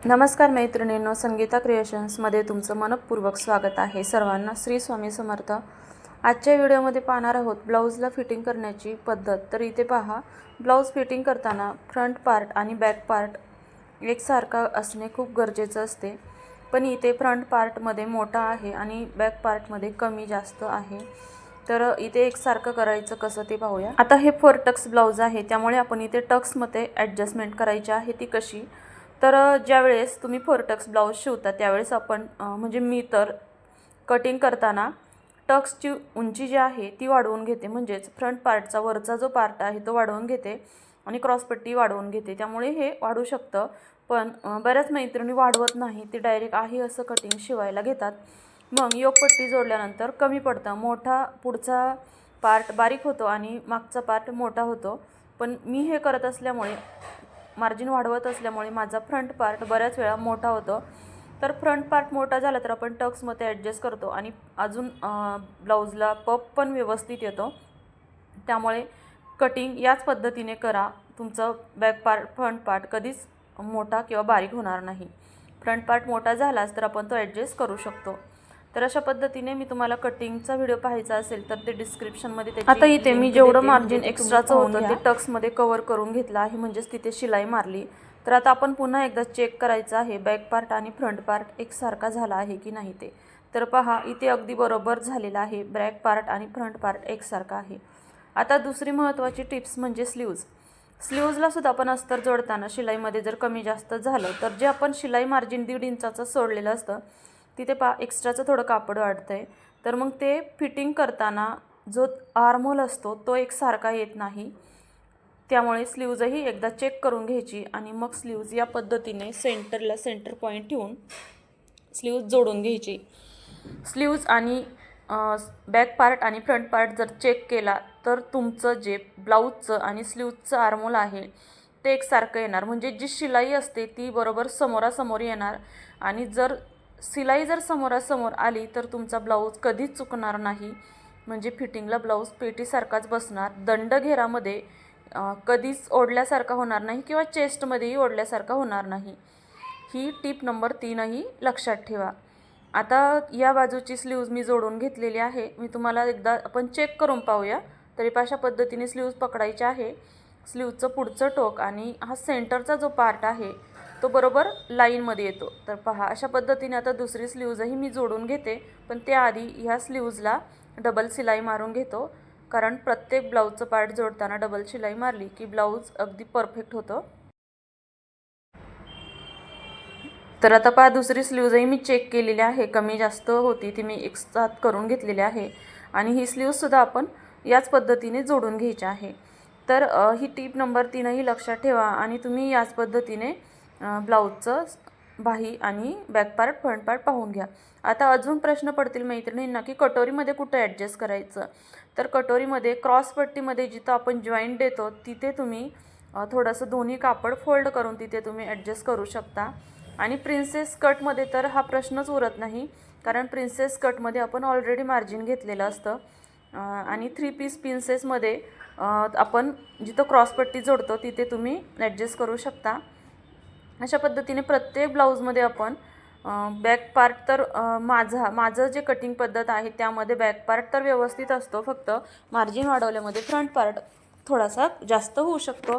नमस्कार मैत्रिणींनो संगीता क्रिएशन्समध्ये तुमचं मनपूर्वक स्वागत आहे. सर्वांना श्री स्वामी समर्थ. आजच्या व्हिडिओमध्ये पाहणार आहोत ब्लाऊजला फिटिंग करण्याची पद्धत. तर इथे पहा ब्लाऊज फिटिंग करताना फ्रंट पार्ट आणि बॅक पार्ट एकसारखा असणे खूप गरजेचं असते. पण इथे फ्रंट पार्टमध्ये मोठा आहे आणि बॅक पार्टमध्ये कमी जास्त आहे. तर इथे एकसारखं करायचं कसं ते पाहूया. आता हे फोर टक्स ब्लाऊज आहे त्यामुळे आपण इथे टक्समध्ये ॲडजस्टमेंट करायची आहे ती कशी? तर ज्यावेळेस तुम्ही फोर टक्स ब्लाऊज शिवता त्यावेळेस आपण म्हणजे मी तर कटिंग करताना टक्सची उंची जी आहे ती वाढवून घेते. म्हणजेच फ्रंट पार्टचा वरचा जो पार्ट आहे तो वाढवून घेते आणि क्रॉसपट्टी वाढवून घेते. त्यामुळे हे वाढू शकतं. पण बऱ्याच मैत्रिणी वाढवत नाही ते डायरेक्ट आहे असं कटिंग शिवायला घेतात. मग योगपट्टी जोडल्यानंतर कमी पडतं. मोठा पुढचा पार्ट बारीक होतो आणि मागचा पार्ट मोठा होतो. पण मी हे करत असल्यामुळे मार्जिन वाढवत असल्यामुळे माझा फ्रंट पार्ट बऱ्याच वेळा मोठा होतो. तर फ्रंट पार्ट मोठा झाला तर आपण टक्समध्ये ॲडजस्ट करतो आणि अजून ब्लाऊजला पप पण व्यवस्थित येतो. त्यामुळे कटिंग याच पद्धतीने करा. तुमचं बॅक पार्ट फ्रंट पार्ट कधीच मोठा किंवा बारीक होणार नाही. फ्रंट पार्ट मोठा झालाच तर आपण तो ॲडजस्ट करू शकतो. तर अशा पद्धतीने मी तुम्हाला कटिंगचा व्हिडिओ पाहायचा असेल तर ते डिस्क्रिप्शनमध्ये आता इथे मी जेवढं margin म्हणजे पाहून होतं. ते टक्समध्ये कवर करून घेतलं आहे म्हणजेच तिथे शिलाई मारली. तर आता आपण पुन्हा एकदा चेक करायचं आहे बॅक पार्ट आणि फ्रंट पार्ट एकसारखा झाला आहे की नाही ते. तर पहा इथे अगदी बरोबर झालेला आहे बॅक पार्ट आणि फ्रंट पार्ट एकसारखा आहे. आता दुसरी महत्त्वाची टिप्स म्हणजे स्लीव्ज स्लीव्जला सुद्धा आपण अस्तर जोडताना शिलाईमध्ये जर कमी जास्त झालं तर जे आपण शिलाई मार्जिन दीड इंचाचं सोडलेलं असतं तिथे पा एक्स्ट्राचं थोडं कापड वाढतं आहे तर मग ते फिटिंग करताना जो आर्मोल असतो तो एकसारखा येत नाही. त्यामुळे स्लीव्जही एकदा चेक करून घ्यायची आणि मग स्लीव्ज या पद्धतीने सेंटरला सेंटर पॉईंट ठेवून स्लीव्ज जोडून घ्यायची. स्लीव्ज आणि बॅक पार्ट आणि फ्रंट पार्ट जर चेक केला तर तुमचं जे ब्लाऊजचं आणि स्लीव्जचं आर्मोल आहे ते एकसारखं येणार. म्हणजे जी शिलाई असते ती बरोबर समोरासमोर येणार. आणि जर सिलाई जर समोरासमोर आली तर तुमचा ब्लाऊज कधीच चुकणार नाही. म्हणजे फिटिंगला ब्लाऊज पेटीसारखाच बसणार. दंड घेरामध्ये कधीच ओढल्यासारखा होणार नाही किंवा चेस्टमध्येही ओढल्यासारखा होणार नाही. ही टीप नंबर तीनही लक्षात ठेवा. आता या बाजूची स्लीव्ज मी जोडून घेतलेली आहे. मी तुम्हाला एकदा आपण चेक करून पाहूया. तरी पण अशा पद्धतीने स्लीव्ज पकडायचे आहे. स्लीवचं पुढचं टोक आणि हा सेंटरचा जो पार्ट आहे तो बरोबर लाईनमध्ये येतो. तर पहा अशा पद्धतीने आता दुसरी स्लीव्जही मी जोडून घेते पण त्याआधी ह्या स्लीव्जला डबल शिलाई मारून घेतो. कारण प्रत्येक ब्लाऊजचं पार्ट जोडताना डबल शिलाई मारली की ब्लाऊज अगदी परफेक्ट होतं. तर आता पहा दुसरी स्लीव्जही मी चेक केलेली आहे. कमी जास्त होती ती मी एक साथ करून घेतलेली आहे. आणि ही स्लीव्जसुद्धा आपण याच पद्धतीने जोडून घ्यायची आहे. तर ही टीप नंबर तीनही लक्षात ठेवा आणि तुम्ही याच पद्धतीने ब्लाऊजचं बाही आणि बॅक पार्ट फ्रंट पार्ट पाहून घ्या. आता अजून प्रश्न पडतील मैत्रिणींना की कटोरीमध्ये कुठं ॲडजस्ट करायचं? तर कटोरीमध्ये क्रॉसपट्टीमध्ये जिथं आपण जॉईंट देतो तिथे तुम्ही थोडंसं दोन्ही कापड फोल्ड करून तिथे तुम्ही ॲडजस्ट करू शकता. आणि प्रिन्सेस कटमध्ये तर हा प्रश्नच उरत नाही कारण प्रिन्सेस कटमध्ये आपण ऑलरेडी मार्जिन घेतलेलं असतं. आणि थ्री पीस प्रिन्सेसमध्ये आपण जिथं क्रॉसपट्टी जोडतो तिथे तुम्ही ॲडजस्ट करू शकता. अशा पद्धतीने प्रत्येक ब्लाऊजमध्ये आपण बॅक पार्ट तर माझा माझं जे कटिंग पद्धत आहे त्यामध्ये बॅक पार्ट तर व्यवस्थित असतो. फक्त मार्जिन वाढवल्यामध्ये फ्रंट पार्ट थोडासा जास्त होऊ शकतो.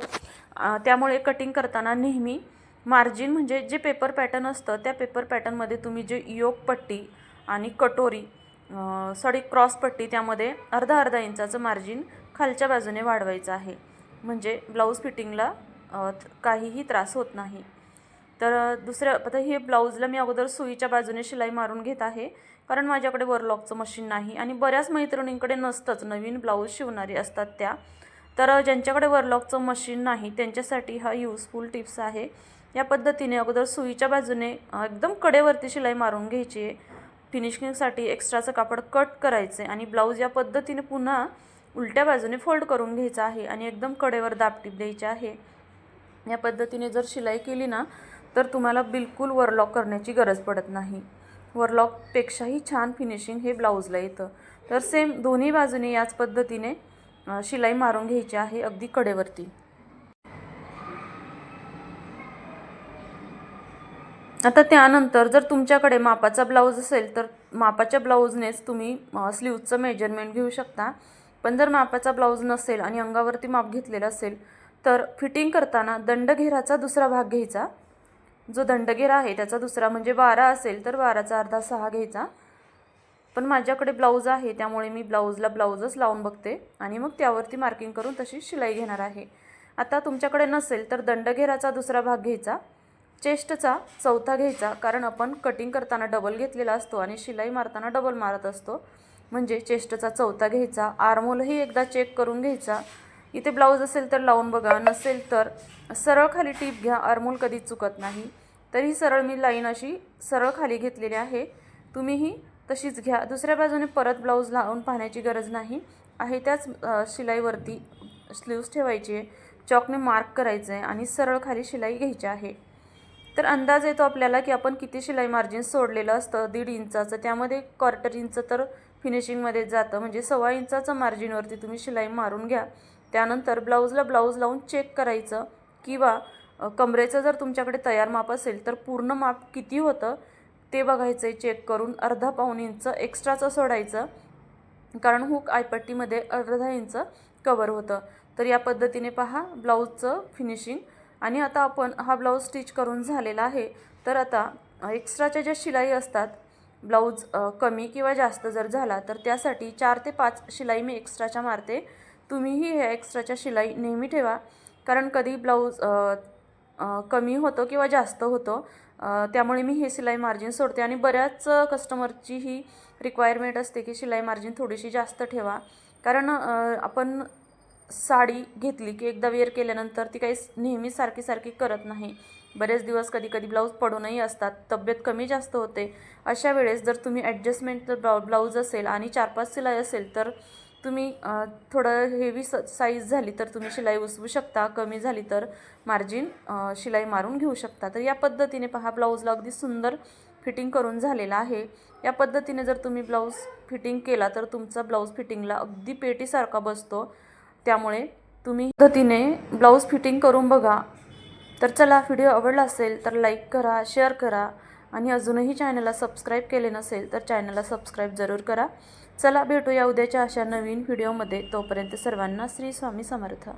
त्यामुळे कटिंग करताना नेहमी मार्जिन म्हणजे जे पेपर पॅटर्न असतं त्या पेपर पॅटर्नमध्ये तुम्ही जे योग पट्टी आणि कटोरी सॉरी क्रॉस पट्टी त्यामध्ये अर्धा अर्धा इंचाचं मार्जिन खालच्या बाजूने वाढवायचं आहे. म्हणजे ब्लाऊज फिटिंगला काहीही त्रास होत नाही. तर दुसऱ्या आता हे ब्लाऊजला मी अगोदर सुईच्या बाजूने शिलाई मारून घेत आहे. कारण माझ्याकडे वरलॉकचं मशीन नाही आणि बऱ्याच मैत्रिणींकडे नसतंच नवीन ब्लाऊज शिवणारी असतात त्या. तर ज्यांच्याकडे वरलॉकचं मशीन नाही त्यांच्यासाठी हा यूजफुल टिप्स आहे. या पद्धतीने अगोदर सुईच्या बाजूने एकदम कडेवरती शिलाई मारून घ्यायची. आहे फिनिशिंगसाठी एक्स्ट्राचं कापड कट करायचे आणि ब्लाऊज या पद्धतीने पुन्हा उलट्या बाजूने फोल्ड करून घ्यायचं आहे आणि एकदम कडेवर दाबटीप द्यायची आहे. या पद्धतीने जर शिलाई केली ना तर तुम्हाला बिलकुल वरलॉक करण्याची गरज पडत नाही. वरलॉकपेक्षाही छान फिनिशिंग हे ब्लाऊजला येतं. तर सेम दोन्ही बाजूने याच पद्धतीने शिलाई मारून घ्यायची आहे अगदी कडेवरती. आता त्यानंतर जर तुमच्याकडे मापाचा ब्लाऊज असेल तर मापाच्या ब्लाऊजनेच तुम्ही स्लीवचं मेजरमेंट घेऊ शकता. पण जर मापाचा ब्लाऊज नसेल आणि अंगावरती माप घेतलेलं असेल तर फिटिंग करताना दंडघेराचा दुसरा भाग घ्यायचा. जो दंडगेर आहे त्याचा दुसरा म्हणजे बारा असेल तर बाराचा अर्धा सहा घ्यायचा. पण माझ्याकडे ब्लाऊज आहे त्यामुळे मी ब्लाऊजला ब्लाऊजच लावून बघते आणि मग त्यावरती मार्किंग करून तशी शिलाई घेणार आहे. आता तुमच्याकडे नसेल तर दंडघेराचा दुसरा भाग घ्यायचा चेस्टचा चौथा घ्यायचा कारण आपण कटिंग करताना डबल घेतलेला असतो आणि शिलाई मारताना डबल मारत असतो. म्हणजे चेस्टचा चौथा घ्यायचा आर्मोलही एकदा चेक करून घ्यायचा इथे ब्लाऊज असेल तर लावून बघा नसेल तर सरळ खाली टीप घ्या आर्मोल कधीच चुकत नाही. तरी सरळ मी लाईन अशी सरळ खाली घेतलेली आहे. तुम्हीही तशीच घ्या. दुसऱ्या बाजूने परत ब्लाऊज लावून पाहण्याची गरज नाही. आहे त्याच शिलाईवरती स्लीव्स ठेवायची आहे. चॉकने मार्क करायचं आहे आणि सरळ खाली शिलाई घ्यायची आहे. तर अंदाज येतो आपल्याला की आपण किती शिलाई मार्जिन सोडलेलं असतं? दीड इंचाचं. त्यामध्ये क्वार्टर इंच तर फिनिशिंगमध्ये जातं. म्हणजे सव्वा इंचाचं मार्जिनवरती तुम्ही शिलाई मारून घ्या. त्यानंतर ब्लाऊजला ब्लाऊज लावून चेक करायचं किंवा कमरेचं जर तुमच्याकडे तयार माप असेल तर पूर्ण माप किती होतं ते बघायचं आहे चेक करून अर्धा पाऊण इंच एक्स्ट्राचं सोडायचं. कारण हुक आयपट्टीमध्ये अर्धा इंच कवर होतं. तर या पद्धतीने पहा ब्लाऊजचं फिनिशिंग. आणि आता आपण हा ब्लाऊज स्टिच करून झालेला आहे. तर आता एक्स्ट्राच्या ज्या शिलाई असतात ब्लाऊज कमी किंवा जास्त जर झाला तर त्यासाठी चार ते पाच शिलाई मी एक्स्ट्राच्या मारते. तुम्हीही हे एक्स्ट्राच्या शिलाई नेहमी ठेवा. कारण कधी ब्लाऊज कमी होतो किंवा जास्त होतो त्यामुळे मी हे शिलाई मार्जिन सोडते. आणि बऱ्याच कस्टमरची ही रिक्वायरमेंट असते की शिलाई मार्जिन थोडीशी जास्त ठेवा. कारण आपण साडी घेतली की एकदा वेअर केल्यानंतर ती काही नेहमी सारखी सारखी करत नाही. बरेच दिवस कधी कधी ब्लाऊज पडूनही असतात तब्येत कमी जास्त होते. अशा वेळेस जर तुम्ही ॲडजस्टमेंट ब्लाऊ ब्लाऊज असेल आणि चार पाच शिलाई असेल तर तुम्ही थोडं हेवी स साईज झाली तर तुम्ही शिलाई उसवू शकता. कमी झाली तर मार्जिन शिलाई मारून घेऊ शकता. तर या पद्धतीने पहा ब्लाऊजला अगदी सुंदर फिटिंग करून झालेला आहे. या पद्धतीने जर तुम्ही ब्लाऊज फिटिंग केला तर तुमचा ब्लाऊज फिटिंगला अगदी पेटीसारखा बसतो. त्यामुळे तुम्ही पद्धतीने ब्लाऊज फिटिंग करून बघा. तर चला व्हिडिओ आवडला असेल तर लाईक करा शेअर करा. आणि अजूनही चॅनलला सबस्क्राईब केले नसेल तर चॅनलला सबस्क्राईब जरूर करा. चला भेटूया उद्याच्या अशा नवीन व्हिडिओमध्ये. तोपर्यंत सर्वांना श्री स्वामी समर्थ.